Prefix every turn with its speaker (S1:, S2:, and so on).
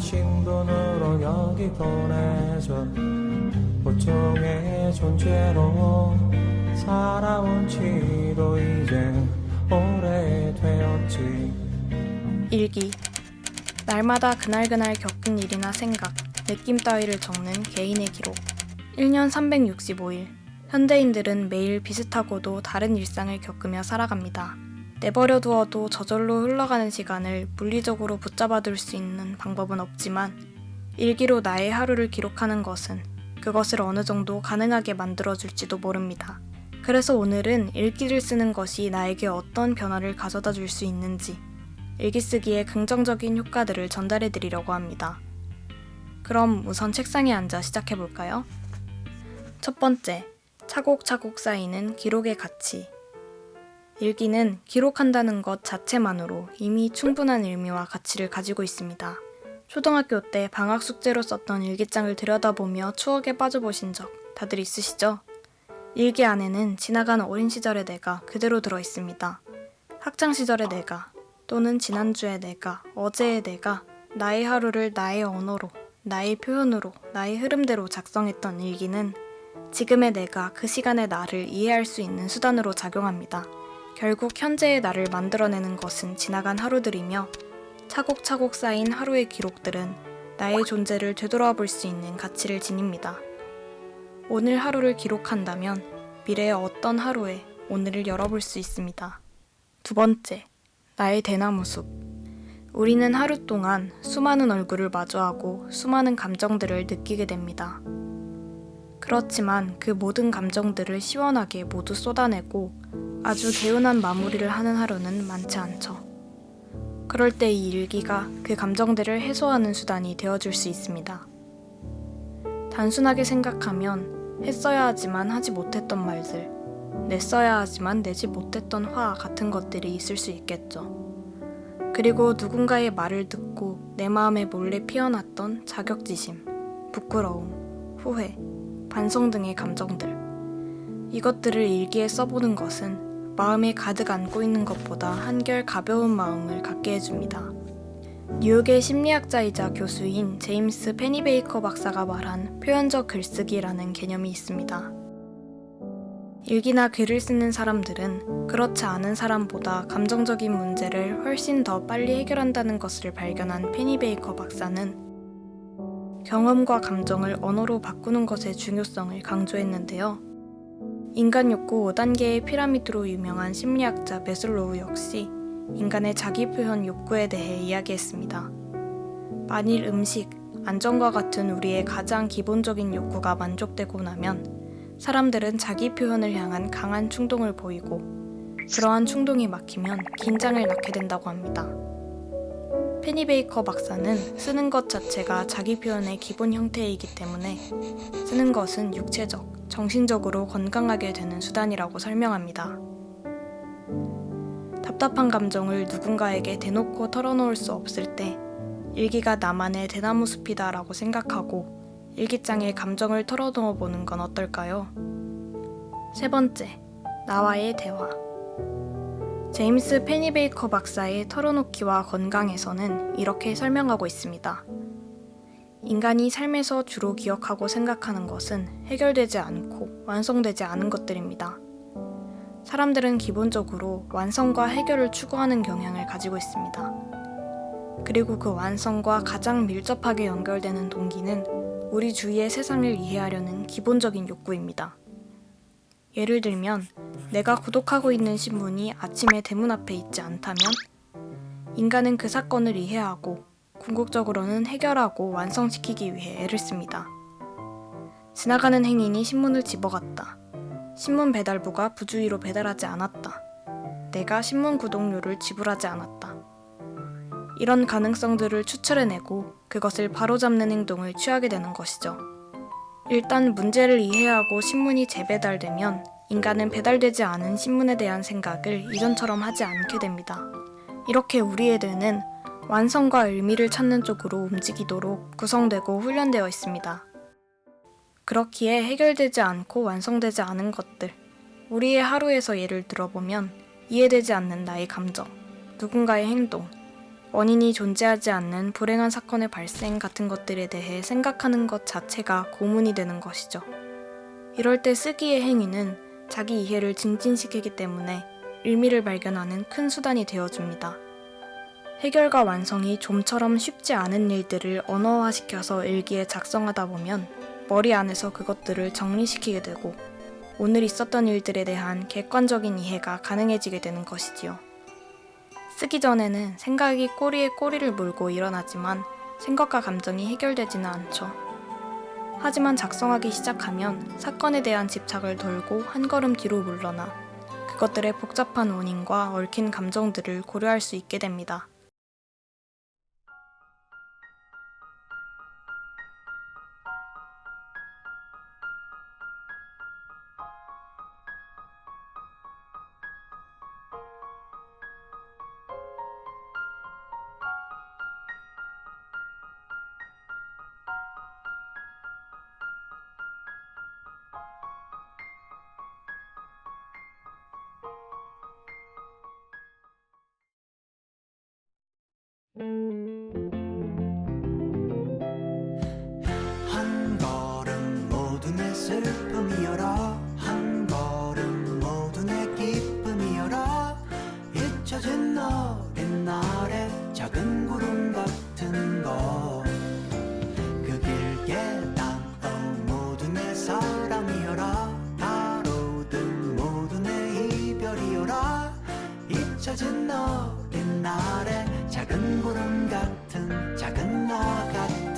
S1: 신분으로 여기 보내줘. 보통의 존재로 살아온 지도 이제 오래되었지.
S2: 일기. 날마다 그날그날 겪은 일이나 생각, 느낌 따위를 적는 개인의 기록. 1년 365일. 현대인들은 매일 비슷하고도 다른 일상을 겪으며 살아갑니다. 내버려 두어도 저절로 흘러가는 시간을 물리적으로 붙잡아 둘 수 있는 방법은 없지만 일기로 나의 하루를 기록하는 것은 그것을 어느 정도 가능하게 만들어 줄지도 모릅니다. 그래서 오늘은 일기를 쓰는 것이 나에게 어떤 변화를 가져다 줄 수 있는지 일기 쓰기의 긍정적인 효과들을 전달해 드리려고 합니다. 그럼 우선 책상에 앉아 시작해 볼까요? 첫 번째, 차곡차곡 쌓이는 기록의 가치. 일기는 기록한다는 것 자체만으로 이미 충분한 의미와 가치를 가지고 있습니다. 초등학교 때 방학 숙제로 썼던 일기장을 들여다보며 추억에 빠져보신 적 다들 있으시죠? 일기 안에는 지나간 어린 시절의 내가 그대로 들어 있습니다. 학창 시절의 내가 또는 지난주의 내가, 어제의 내가 나의 하루를 나의 언어로, 나의 표현으로, 나의 흐름대로 작성했던 일기는 지금의 내가 그 시간의 나를 이해할 수 있는 수단으로 작용합니다. 결국 현재의 나를 만들어내는 것은 지나간 하루들이며 차곡차곡 쌓인 하루의 기록들은 나의 존재를 되돌아 볼 수 있는 가치를 지닙니다. 오늘 하루를 기록한다면 미래의 어떤 하루에 오늘을 열어볼 수 있습니다. 두 번째, 나의 대나무 숲. 우리는 하루 동안 수많은 얼굴을 마주하고 수많은 감정들을 느끼게 됩니다. 그렇지만 그 모든 감정들을 시원하게 모두 쏟아내고 아주 개운한 마무리를 하는 하루는 많지 않죠. 그럴 때 이 일기가 그 감정들을 해소하는 수단이 되어줄 수 있습니다. 단순하게 생각하면 했어야 하지만 하지 못했던 말들, 냈어야 하지만 내지 못했던 화 같은 것들이 있을 수 있겠죠. 그리고 누군가의 말을 듣고 내 마음에 몰래 피어났던 자격지심, 부끄러움, 후회, 반성 등의 감정들. 이것들을 일기에 써보는 것은 마음에 가득 안고 있는 것보다 한결 가벼운 마음을 갖게 해줍니다. 뉴욕의 심리학자이자 교수인 제임스 페니베이커 박사가 말한 표현적 글쓰기라는 개념이 있습니다. 일기나 글을 쓰는 사람들은 그렇지 않은 사람보다 감정적인 문제를 훨씬 더 빨리 해결한다는 것을 발견한 페니베이커 박사는 경험과 감정을 언어로 바꾸는 것의 중요성을 강조했는데요. 인간 욕구 5단계의 피라미드로 유명한 심리학자 메슬로우 역시 인간의 자기 표현 욕구에 대해 이야기했습니다. 만일 음식, 안정과 같은 우리의 가장 기본적인 욕구가 만족되고 나면 사람들은 자기 표현을 향한 강한 충동을 보이고 그러한 충동이 막히면 긴장을 낳게 된다고 합니다. 페니베이커 박사는 쓰는 것 자체가 자기 표현의 기본 형태이기 때문에 쓰는 것은 육체적, 정신적으로 건강하게 되는 수단이라고 설명합니다. 답답한 감정을 누군가에게 대놓고 털어놓을 수 없을 때 일기가 나만의 대나무 숲이다라고 생각하고 일기장에 감정을 털어놓아 보는 건 어떨까요? 세 번째, 나와의 대화. 제임스 페니베이커 박사의 털어놓기와 건강에서는 이렇게 설명하고 있습니다. 인간이 삶에서 주로 기억하고 생각하는 것은 해결되지 않고 완성되지 않은 것들입니다. 사람들은 기본적으로 완성과 해결을 추구하는 경향을 가지고 있습니다. 그리고 그 완성과 가장 밀접하게 연결되는 동기는 우리 주위의 세상을 이해하려는 기본적인 욕구입니다. 예를 들면, 내가 구독하고 있는 신문이 아침에 대문 앞에 있지 않다면, 인간은 그 사건을 이해하고, 궁극적으로는 해결하고 완성시키기 위해 애를 씁니다. 지나가는 행인이 신문을 집어갔다. 신문 배달부가 부주의로 배달하지 않았다. 내가 신문 구독료를 지불하지 않았다. 이런 가능성들을 추출해내고 그것을 바로잡는 행동을 취하게 되는 것이죠. 일단 문제를 이해하고 신문이 재배달되면 인간은 배달되지 않은 신문에 대한 생각을 이전처럼 하지 않게 됩니다. 이렇게 우리의 뇌는 완성과 의미를 찾는 쪽으로 움직이도록 구성되고 훈련되어 있습니다. 그렇기에 해결되지 않고 완성되지 않은 것들, 우리의 하루에서 예를 들어보면 이해되지 않는 나의 감정, 누군가의 행동, 원인이 존재하지 않는 불행한 사건의 발생 같은 것들에 대해 생각하는 것 자체가 고문이 되는 것이죠. 이럴 때 쓰기의 행위는 자기 이해를 증진시키기 때문에 의미를 발견하는 큰 수단이 되어줍니다. 해결과 완성이 좀처럼 쉽지 않은 일들을 언어화시켜서 일기에 작성하다 보면 머리 안에서 그것들을 정리시키게 되고 오늘 있었던 일들에 대한 객관적인 이해가 가능해지게 되는 것이지요. 쓰기 전에는 생각이 꼬리에 꼬리를 물고 일어나지만 생각과 감정이 해결되지는 않죠. 하지만 작성하기 시작하면 사건에 대한 집착을 돌고 한 걸음 뒤로 물러나 그것들의 복잡한 원인과 얽힌 감정들을 고려할 수 있게 됩니다.
S3: 한 걸음 모두 내 슬픔이여라 잊혀진 어린 날의 작은 구름 같은 작은 나 같은